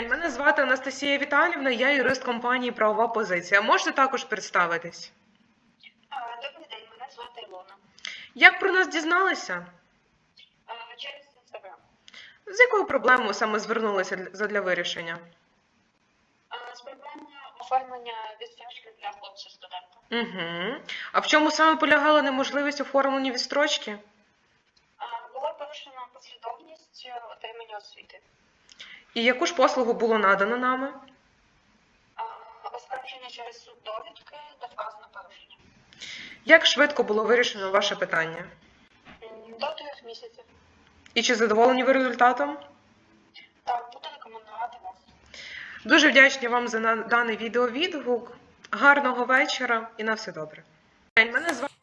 день. Мене звати Анастасія Віталівна, я юрист компанії Правова позиція. Можете також представитись? Добрий день, мене звати Ілона. Як про нас дізналися? Через інстаграм. З якою проблемою саме звернулися для- задля вирішення? З проблемою оформлення відстрочки для хлопця студента. Угу. А в чому саме полягала неможливість оформлення відстрочки? Була порушена послідовність е, отримання освіти. І яку ж послугу було надано нами? Оскарження через суд довідки та вказано порушення. Як швидко було вирішено ваше питання? До трьох місяців. І чи задоволені ви результатом? Так, буду рекомендувати вас. Дуже вдячні вам за даний відеовідгук. Гарного вечора і на все добре. Мене звати